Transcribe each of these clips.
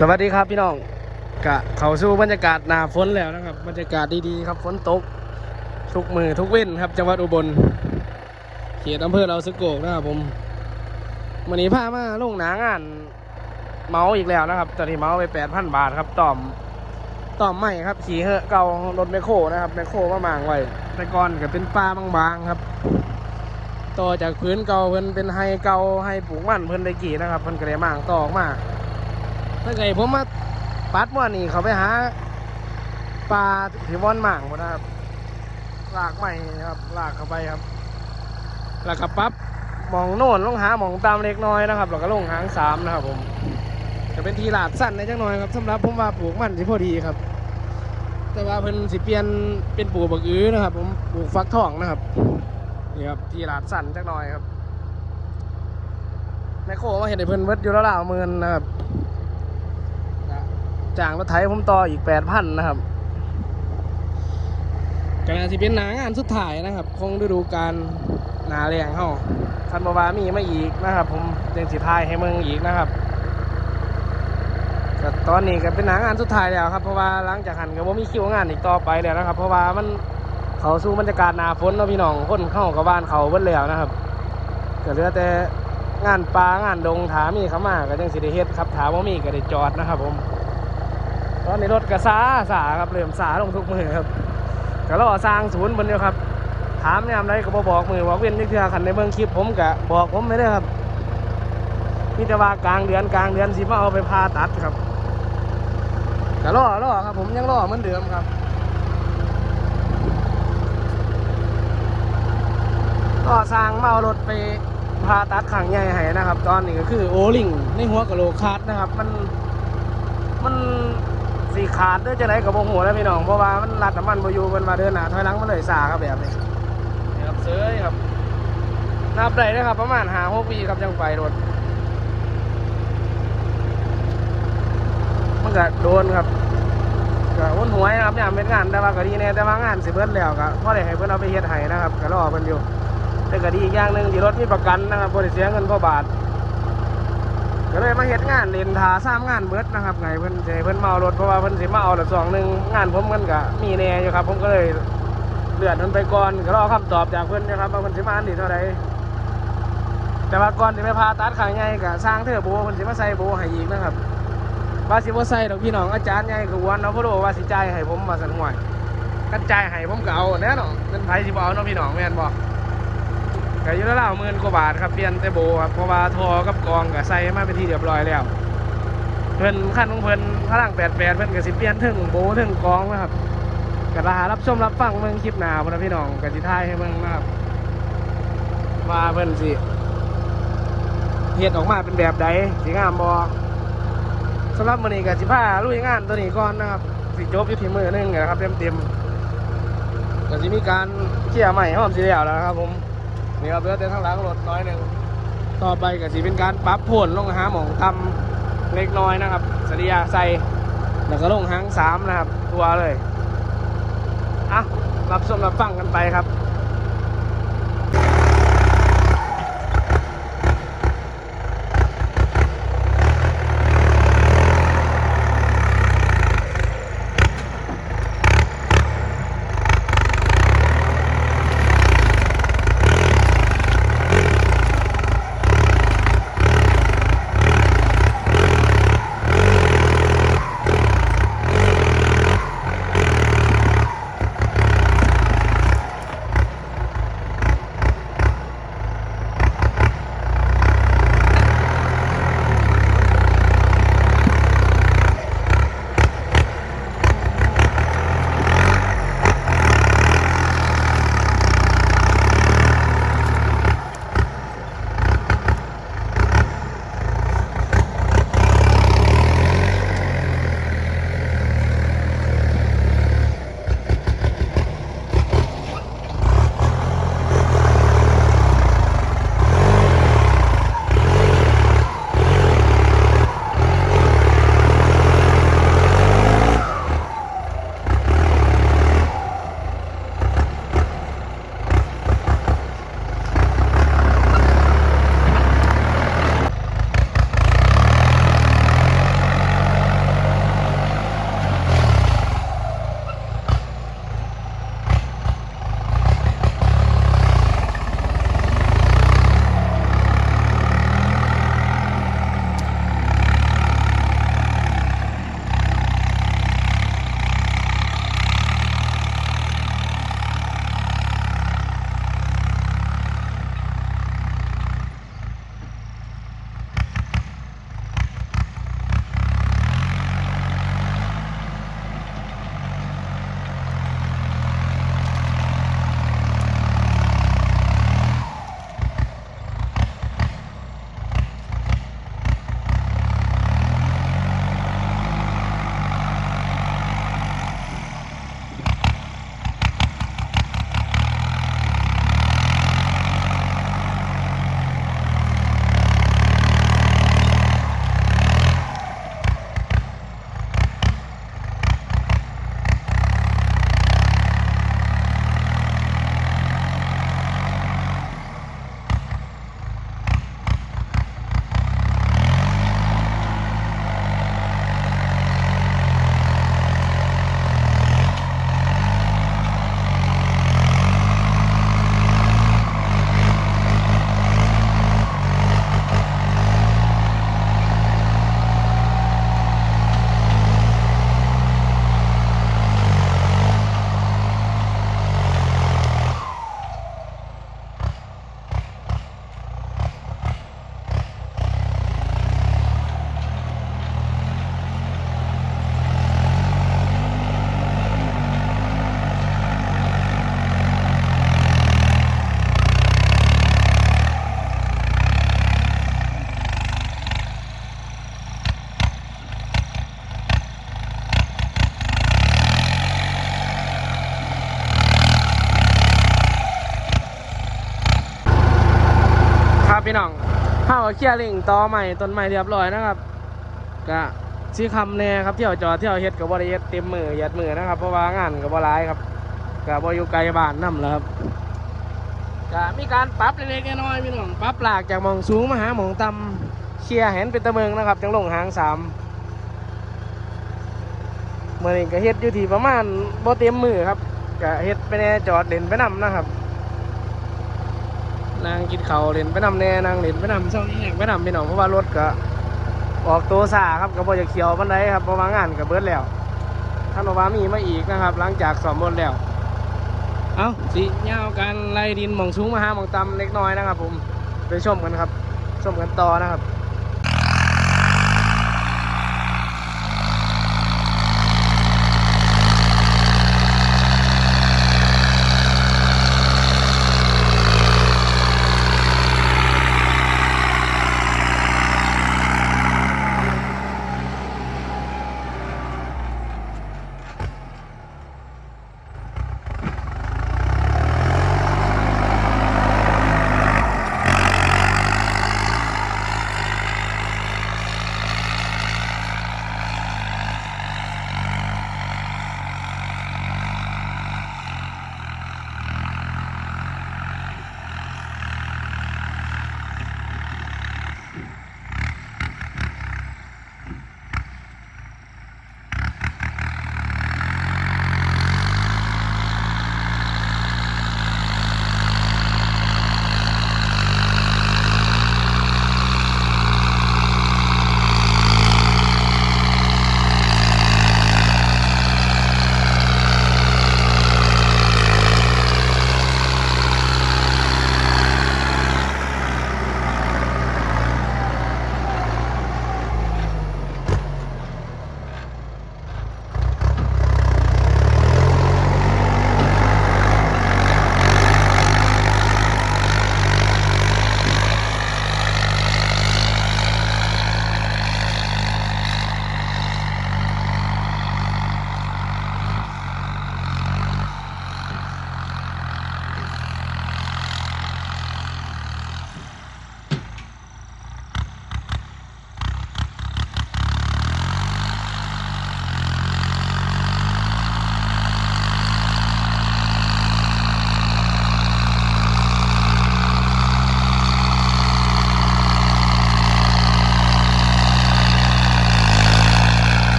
สวัสดีครับพี่น้องกะเขาสู่บรรยากาศหนาฝนแล้วนะครับ บรรยากาศดีๆครับฝนตก ทุกมือทุกเว้นครับจังหวัดอุบลเขตอำเภอเราสกโกกนะครับผมวันนี้พามาลงหนางานเมาอีกแล้วนะครับตอนนี้เมาไปแปดพันบาทครับต่อมต่อมใหม่ครับขี่เหอะเก่ารถแมคโครนะครับแมคโครมามางไว้แต่ก่อนก็เป็นปลาบางๆครับต่อจากพื้นเก่าเพิ่นเป็นไฮเก่าไฮปลูกมันเพิ่นได้กี่นะครับเพิ่นก็เลยมางต่อออกมา ถ้าไงผมมาปัดม่วนนี่เขาไปหาปลาที่ว่อนหมางหมดนะครับลากใหม่ครับลากเข้าไปครับแล้วก็ปั๊บมองโน่นลงหาหมองตามเล็กน้อยนะครับแล้วก็ลงหางสามนะครับ ผมจะเป็นทีหลาดสั้นในจังน้อยครับสำหรับผมว่าปลูกมันสิพอดีครับ แต่ว่าเพิ่นสิเปลี่ยนเป็นปลูกบักอื้อนะครับ ผมปลูกฟักทองนะครับนี่ครับทีหลาดสั้นจังน้อยครับแม่โคมาเห็นไอ้เพิ่นเวิดอยู่แล้วล่ะหมื่นนะครับ จ้างรถไถผมต่ออีกแปดพันนะครับกำลังจะเป็นหนางานสุดท้ายนะครับ คงฤดูการหนาแรงเข้าคันบาวามีมาอีกนะครับ ผมยังสิทายให้เมืองอีกนะครับก็ตอนนี้ก็เป็นหนางานสุดท้ายแล้วครับ เพราะว่าหลังจากหันก็บ่มีคิวงานอีกต่อไปแล้วนะครับ เพราะว่ามันเขาสู่บรรยากาศหนาฝนเนาะพี่น้องคนเข้ากับบ้านเขาเบิ้แล้วนะครับก็เหลือแต่งานปลางานดงถามีเขามาก็ยังสิได้เฮ็ดครับถามว่ามีก็ได้จอดนะครับผม ตอนนี้รถกระซาสาครับเริ่มสาลงทุกมือครับก็รอสร้างศูนย์บนเดียวครับ ถามยามใดก็บบอกมือว่าเว้นนี่คือขันในเมืองคลิปผมกะบอกผมไม่ได้ครับมีแต่ว่ากลางเดือนกลางเดือนสิมาเอาไปพาตัดครับก็รอรอครับ ผมยังรอเหมือนเดิมครับก็สร้างมาเอารถไปพาตัดขังใหญ่ให้นะครับ ตอนนี้ก็คือโอลิงในหัวกะโหลกคาดนะครับ มันมัน สีขาดด้วยจะไหนกับโมโหแล้วพี่น้องเพราะว่ามันรัดน้ำมันบอยู่มันมาเดินหนาถอยหลังมันเลยสาครับแบบนี้นี่ครับเซยครับนับได้นะครับ ประมาณหาหกปีครับยังไปรถมันก็โดนครับก็อ้วนหวยนะครับเนี่ยเป็นงานแต่ว่าก็ดีแน่แต่ว่างานสิเบิดแล้วก็พ่อได้ให้เพิ่นเอาไปเฮ็ดให้นะครับก็รอเพิ่นอยู่แต่ก็ดีอีกอย่างหนึ่งที่รถมีประกันนะครับบ่ได้เสียเงินพ่อบาท ก็เลยมาเฮ็ดงานเล่นทาสามงานเบิดนะครับไงเพิ่นสิให้เพิ่นเอารถเพราะว่าเพิ่นสิมาเอาละสองหนึ่งงานผมมันก็มีแน่อยู่ครับ ผมก็เลยเลื่อนมันไปก่อนก็รอคำตอบจากเพิ่นนะครับว่าเพิ่นสิมาอันนี้เท่าไหร่แต่ว่าก่อนที่ไปพาตัดขางใหญ่ก็สร้างเทอร์โบเพิ่นสิมาใส่โบให้อีกนะครับว่าสิบ่ใส่ดอกพี่น้องอาจารย์ใหญ่ก็วนเอาบ่รู้ว่าสิจ่ายให้ผมมาสั่นห่วยกันจ่ายให้ผมก็เอาแน่นอนเป็นไผสิบ่เอาเนาะพี่น้องแม่นบ่ ก็อยู่แล้วหมื่นกว่าบาทครับเปลี่ยนแต่โบครับเพราะว่าทอกับกองกับใส่มาเป็นที่เรียบร้อยแล้วเพิ่นขั้นของเพิ่นพลังแปดแปดเพิ่นก็สิเปลี่ยนถึงโบถึงกองนะครับก็รารับชมรับฟังเมืองคลิปหนาพุ่นะพี่น้องก็สิท้ายให้เมืองนะครับว่าเพิ่นสิเฮ็ดออกมาเป็นแบบใดสิงามบ่สำหรับมือนี้ก็สิพาลุยงานตัวนี้ก่อนนะครับสิจบอยู่ที่มือนึงนะครับเต็มๆก็สิมีการเคลียใหม่พร้อมสิแล้วแล้วนะครับผม นี่ครับเหลือเต่ทางหลังรถน้อยหนึ่งต่อไปก็สีเป็นการปรับผลลงหาหมองทำเล็กน้อยนะครับสริยาใส่แล้วก็ลงหางสามนะครับ ตัวเลยอะรับชมรับฟังกันไปครับ พี่น้องเข้าเคลียร์ลิงต่อใหม่ต้นใหม่เรียบร้อยนะครับก็ซีคำแน่ครับเที่ยวจอดเที่ยวเฮ็ดกับบริเฮ็ดเต็มมือเหยัดมือนะครับเพราะว่างานกับบร้ายครับกับบอยู่ไกลบ้านนํแล้วครับก็มีการปรับเล็กๆน้อยๆพี่น้องปรับหลากจากมองสูงมาหาหมองต่ำเคลียร์เห็นเป็นตะเมืองนะครับจังลงหางสามเมื่อนี้ก็เฮ็ดอยู่ที่ประมาณบ่เต็มมือครับก็เฮ็ดไปแน่จอดเด่นไปนํนะครับ นางกินเขาเล่นไปนำแน่นางเล่นไปนำช่องนี้ไปนำพี่น้องเพราะว่ารถก็ออกตัวสาครับก็บ่จะเขียวมันไดครับเพราะว่างานกับเบิร์ดแล้วท่านบอกว่ามีมาอีกนะครับ หลังจากสอมบนแล้ว เอาสิยาการไล่ดินหมองสูงมาหาหมองต่ำเล็กน้อยนะครับ ผมไปชมกันครับ ชมกันต่อนะครับ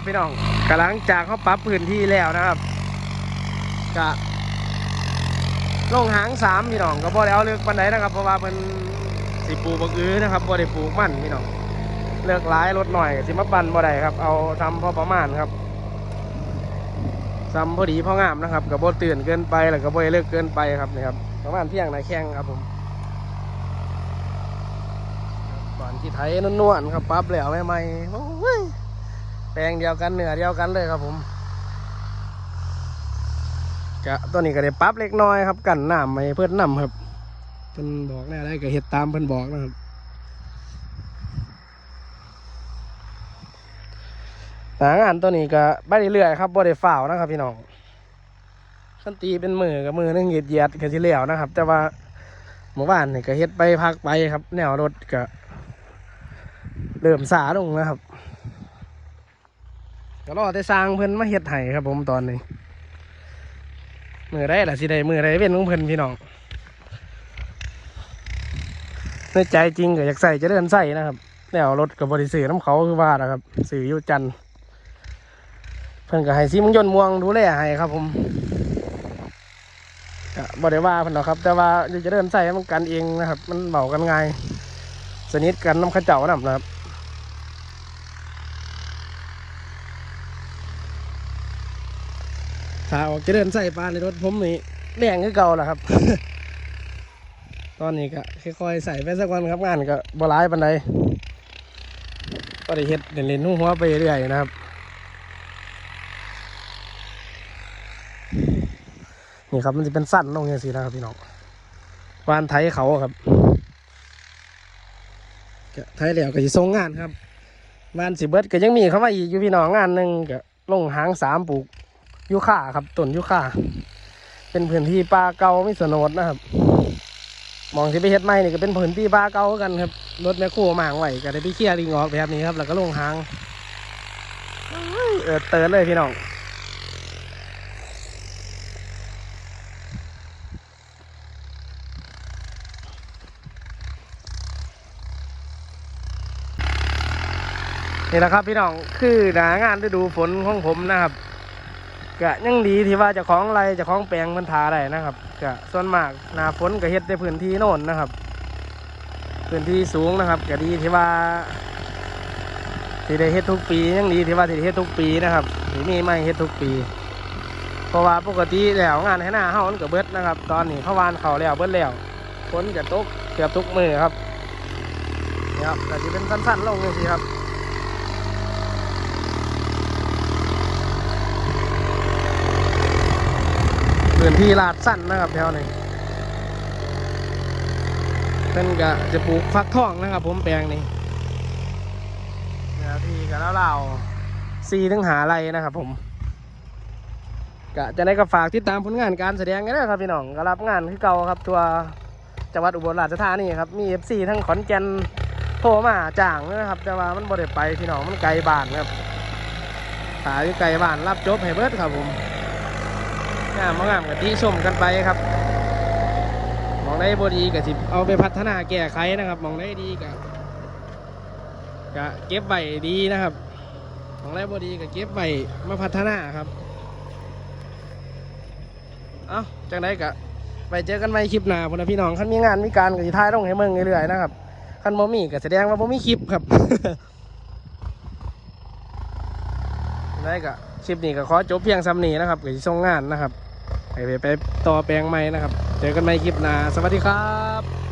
ครับพี่น้องกำลังจากเขาปรับพื้นที่แล้วนะครับกะลงหางสามพี่น้องก็บ่ได้เอาเลือกปันไดนะครับ เพราะว่าเป็นสิปูบักอื้อนะครับบ่ได้ปลูกมันพี่น้องเลือกหลายรถหน่อยสิมาปั่นบ่ได้ครับ เอาทำพอประมาณครับซ้ำพอดีพองามนะครับกับบ่ตื่นเกินไปแล้วก็บ่ได้เลิกเกินไปครับนี่ครับประมาณเที่ยงนแข้งครับผมก่อนที่ไทยนวลๆครับปั๊บแล้วใหม่ๆโอ้ย แปลงเดียวกันเหนือเดียวกันเลยครับผมกะตัวนี้ก็ได้ปั๊บเล็กน้อยครับ กันน้ำไม่เพื่อนน้ำครับเพิ่นบอกแน่ได้ก็เฮ็ดตามเพิ่นบอกนะครับหางานตัวนี้ก็ไปเรื่อยๆครับบ่ได้ฝ่าวนะครับ พี่น้องขั้นตีเป็นมือกับมือนึงเหยียดเหยียดๆก็สิแล้วนะครับ แต่ว่าเมื่อวานนี่ก็เฮ็ดไปพักไปครับ แนวรถก็เริ่มสาลงนะครับ ก็รอแต่สร้างเพิ่นมาเฮ็ดให้ครับผมตอนนี้มือได้ล่ะสิได้มือได้เป็นของเพิ่นพี่น้องในใจจริงก็อยากใส่จะเดินใส่นะครับแนวรถกับบริสื่อน้ำเขาคือว่านะครับสื่อยุจันเพิ่นก็ให้ซิมงยนต์ม่วงดูแลให้ครับผมบ่ได้ว่าเพิ่นหรอกครับ แต่ว่าจะเดินใส่มันกันเองนะครับ มันเบากันง่ายสนิทกันน้ำข้าเจ้านำนะครับ ถ้าออกจะเดินใส่ปลาในรถผมนี่แดงคือเก่าแหละครับ ตอนนี้ก็ค่อยๆใส่ไปสักวันครับงานก็บ่ร้ายปันใดก็ได้เฮ็ดเล่นๆนุ่งหัวไปเรื่อยนะครับนี่ครับมันจะเป็นสั้นลงอย่างสีนะครับพี่น้องวานไทยเขาครับไทยแล้วก็จะส่งงานครับงานสิเบิร์ดก็ยังมีเข้ามาอีกอยู่พี่น้องงานหนึ่งก็ลงหางสามปลูก ยูคาครับต้นยูคาเป็นพื้นที่ป่าเก่าไม่สนดนะครับ มองที่ไปเฮ็ดใหม่นี่ก็เป็นพื้นที่ป่าเก่ากันครับรถแมคโครมางไหวก็ได้ไปเคลียร์ลิงออกแบบนี้ครับ แล้วก็ลงหางเออเตือนเลยพี่น้องนี่แหละครับพี่น้องคือหนางานฤดูฝนของผมนะครับ ก็ยังดีที่ว่าจะคล้าของไรจะคล้าของแปลงมันทาได้นะครับก็ส่วนมากหนาฝนก็เฮ็ดในพื้นที่โน่นนะครับ พื้นที่สูงนะครับก็ดีที่ว่าที่ได้เฮ็ดทุกปียังดีที่ว่าที่ได้เฮ็ดทุกปีนะครับที่มีไม่เฮ็ดทุกปี เพราะว่าปกติแล้วงานให้หน้าเฮามันก็เบิดนะครับ ตอนนี้เขาวานเขาแล้วเบิดแล้วฝนก็ตกเกือบทุกมือครับนี่ครับก็จะเป็นสั้นๆลงนี่สิครับ พื้นที่ลาดสั้นนะครับแถวนี้เพิ่นก็จะปลูกฟักทองนะครับ ผมแปลงนี้แนวที่ก็แล้วเราซีถึงหาไรนะครับ ผมก็จะได้ก็ฝากติดตามผลงานการแสดงกันนะครับพี่น้องก็รับงานคือเก่าครับตัวจังหวัดอุบลราชธานีครับมี FC ทั้งขอนแก่นโทรมาจ้างนะครับแต่ว่ามันบ่ได้ไปพี่น้องมันไกลบ้านครับขายไกลบ้านรับจบให้เบิดครับผม งามบ่งามกับที่ชมกันไปครับ มองได้บดีกับสิเอาไปพัฒนาแก้ไขนะครับ มองได้ดีกับกะเก็บไว้ดีนะครับมองได้บดีกับเก็บไว้มาพัฒนาครับ เอาจังได้กะไปเจอกันใหม่คลิปหน้าพนะพี่น้องคันมีงานมีการกับท้ายต้องให้เมืองเรื่อยๆนะครับคันบ่มีก็แสดงว่าบ่มีคลิปครับได้กะคลิปนี้ก็ขอจบเพียงซ้ำนี้นะครับกับที่ส่งงานนะครับ ไปไปไปต่อแปลงใหม่นะครับ เจอกันใหม่คลิปหน้า สวัสดีครับ